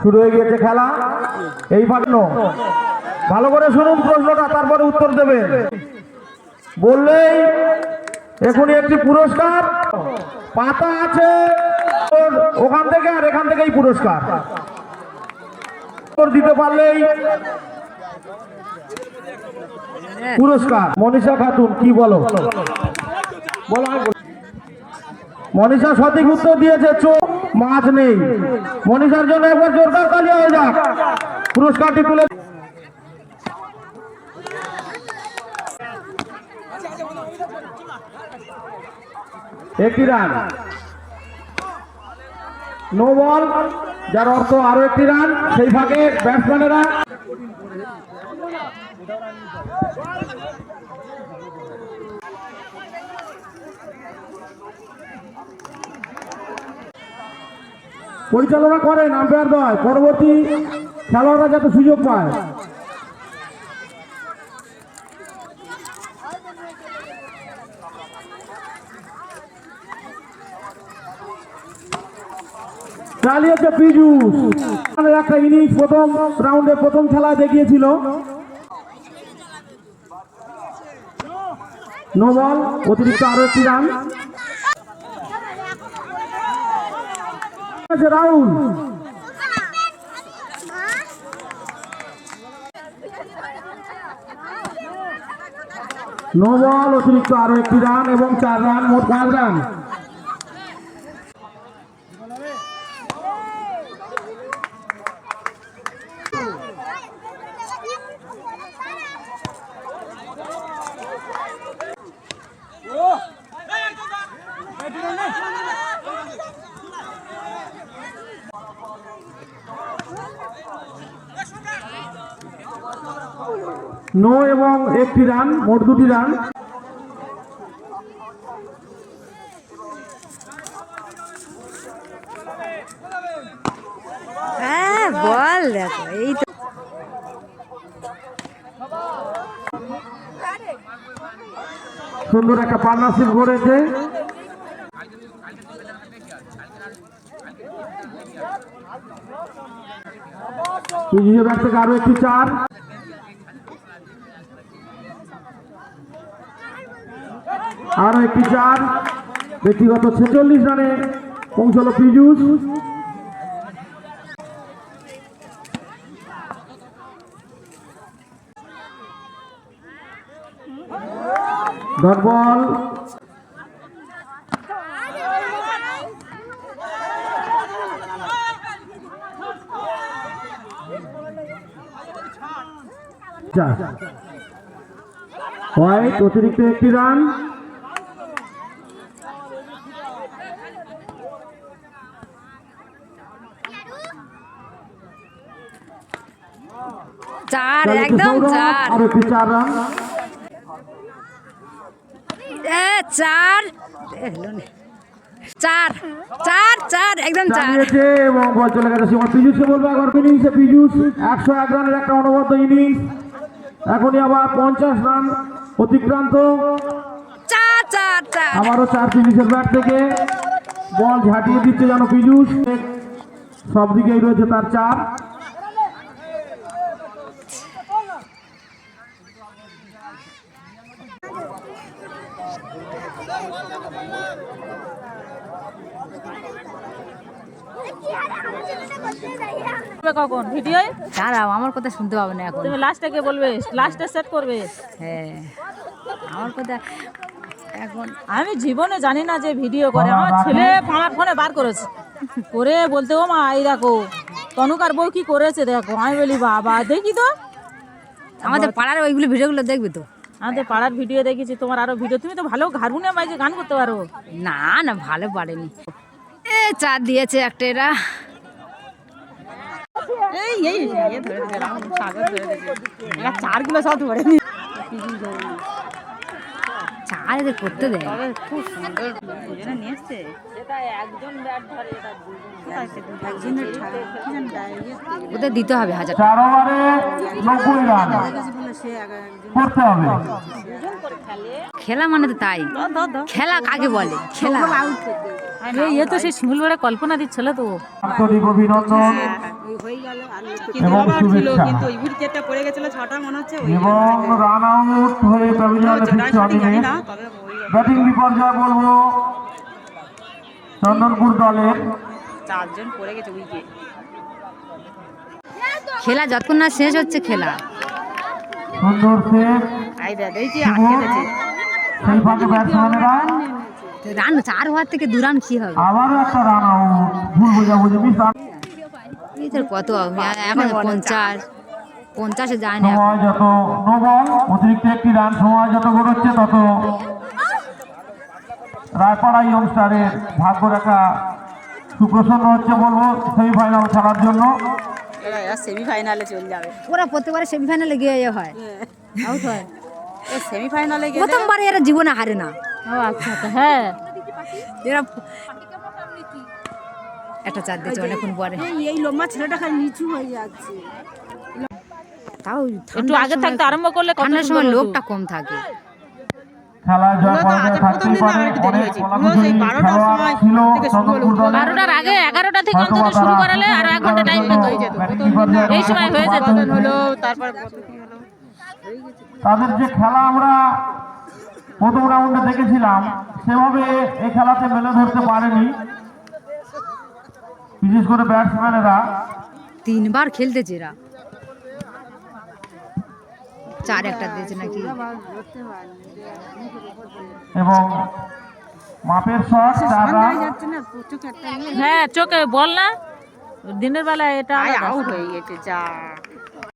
শুরু হয়ে গিয়েছে খেলা। এই ভাগ্ন ভালো করে শুনুন প্রশ্নটা, তারপরে উত্তর দেবেন। বললেই এখনই একটি পুরস্কার। পাতা আছে। ওখান থেকে আর এখান থেকেই পুরস্কার। দিতে পারলেই পুরস্কার। মনীষা খাতুন, কি বলো। মনীষা সঠিক উত্তর দিয়েছে, চোখ মাছ নেই। মনীষার জন্য একবার জোরদার তালিয়া হয়ে যাক। পুরস্কারটি তুলে একটি রান। নো বল যার অর্থ আরও একটি রান। সেই ফাঁকে ব্যাটসম্যানেরা পরিচালনা করেন আম্পায়ার দয় পরবর্তী খেলোয়াড়রা যাতে সুযোগ পায়। চালিয়েছে আমাদের একটা ইনিংস, প্রথম রাউন্ডে প্রথম খেলা দেখিয়েছিল। নো বল, অতিরিক্ত আরও একটি রান। রাহুল। নো অতিরিক্ত আরও একটি রান এবং চার রান মোট পাঁচ রান। নো এবং একটি রান মোট দুটি রান। হ্যাঁ বল দেখো এই তো। সুন্দর একটা পার্টনারশিপ করেছে। আরও একটি চার। আরও একটি চার ব্যক্তিগত ছেচল্লিশ রানে পৌঁছলো পিজুস ডট বল হোয়াইট অতিরিক্ত একটি রান। চার একদম চার চার এ, চার। চার চার চার একদম চার এবং বল চলে গেছে সীমা। পিজুসকে বলব একবার ইনিংসে পিজুস একশো এক রানের একটা অনবদ্য ইনিংস। এখনই আবার পঞ্চাশ রান অতিক্রান্ত। আবারও চার পিজুসের ব্যাট থেকে বল ঝাঁটিয়ে দিচ্ছে যেন পিজুস সব দিকেই রয়েছে তার চার কখন? ভিডিও দাঁড়াও আমার কথা শুনতে পাবে না এখন। তুমি লাস্টে কে বলবে? লাস্টে সেট করবে? হ্যাঁ। আমার কথা এখন। আমি জীবনে জানি না যে ভিডিও করে। আমার ছেলে আমার ফোনে বার করেছে। করে বলতে ও মা এই দেখো তনুকার বউ কি করেছে দেখো। আমি বলি বাবা দেখি তো। আমাদের পাড়ার ওইগুলো ভিডিওগুলো দেখবি তো। আমাদের পাড়ার ভিডিও দেখেছি তোমার আরও ভিডিও। তুমি তো ভালো হারমোনিয়াম বাজে গান করতে পারো। না না ভালো পারেনি। এ চার দিয়েছে একটা এরা। এই এই চার কিলো সব ধরে চার এদের করতে দেয় খুব সুন্দর নিয়ে এসছে। ওদের দিতে হবে হাজার খেলা। মানে তো তাই। খেলা কাকে বলে? খেলা। ইয়ে তো সেই শিমুল বেড়ে কল্পনা দিচ্ছিল তো আন্তরিক অভিনন্দন এবং শুভেচ্ছা। কিন্তু ওই উইকেটটা পড়ে গেছিল ছটা মনে হচ্ছে ওই এবং রান আউট হয়ে প্যাভিলিয়নে ফিরছে অনিমেষ না ব্যাটিং বিপর্যয় বলব। চন্দনপুর দলের। চারজন পড়ে গেছে উইকেট। খেলা যতক্ষণ না শেষ হচ্ছে খেলা। সুন্দর শেখ আই দা দেখছি আটকে গেছে। সেই ফাঁকে ব্যাটসম্যানেরা রান চার হওয়ার থেকে দু রান কি হবে? আবারও একটা রান আউট ভুল বোঝাবুঝি মিস এই তোর কত? এখন পঞ্চাশ। পঞ্চাশে। যায় না সময় যত নো অতিরিক্ত একটি রান সময় যত গড়চ্ছে তত রায়পাড়া ইয়ংস্টারের ভাগ্য রেখা সুপ্রসন্ন হচ্ছে বলব সেমিফাইনাল খেলার জন্য। সেমিফাইনালে চলে যাবে। ওরা প্রত্যেকবারে সেমিফাইনালে গিয়ে এ হয়। আউট হয়। এ সেমিফাইনালে গেলে প্রথমবারে এরা জীবনে হারে না। ও আচ্ছা আচ্ছা হ্যাঁ। এরা একটা চার দিয়েছে অনেকক্ষণ পরে। এই লম্বা ছেলেটা খালি নিচু হয়ে যাচ্ছে। তাও একটু আগে থাকতে আরম্ভ করলে কত ঠান্ডার সময় লোকটা কম থাকে। সেই বারোটার সময় থেকে শুরু হলো। বারোটার আগে এগারোটা থেকে অন্তত শুরু করালে আর এক ঘণ্টা টাইম পেত। হয়ে যেত। এই সময় হয়ে যেত। হলো তারপর কত কি হলো? তাদের যে খেলা আমরা প্রথম রাউন্ডে দেখেছিলাম সেভাবে এই খেলাতে মেলে ধরতে পারেনি। বিশেষ করে ব্যাটসম্যানেরা তিনবার খেলতেছে এরা চার একটা দিয়েছে নাকি? এবং মাপের শট চাররা না? হ্যাঁ চোখে বল না। দিনের বেলা এটা আউট হয়ে গেছে যা।